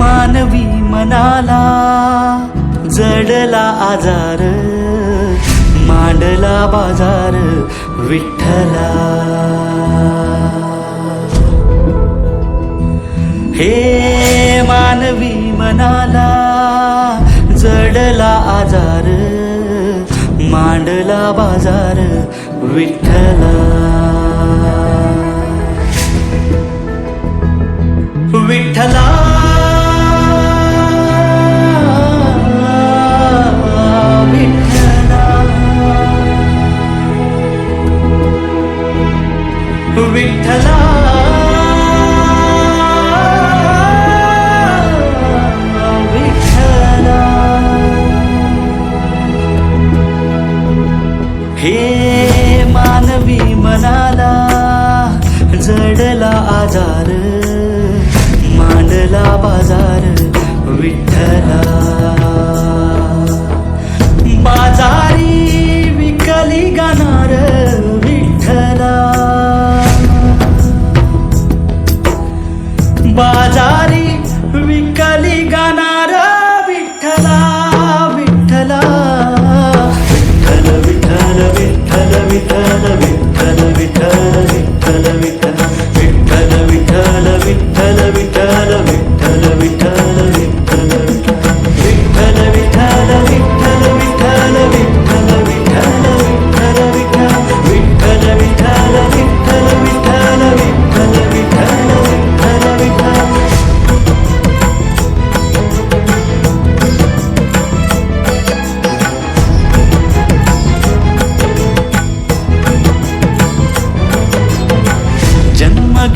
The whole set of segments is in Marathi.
मानवी मनाला जडला आजार मांडला बाजार विठ्ठला. हे मानवी मनाला जडला आजार मांडला बाजार विठ्ठला. हे मानवी मनाला जडला आजार मांडला बाजार विठ्ठला. बाजारी विकली गाणार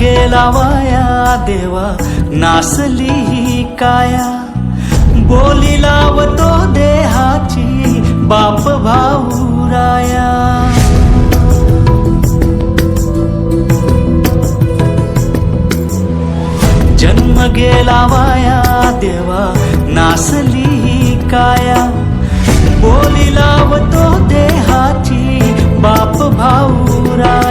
गेला वाया देवा नासली ही काया. बोली लावतो देहाची बाप भाऊ राया. जन्म गेला वाया देवा नासली ही काया. बोली लावतो देहाची बाप भाऊ राया.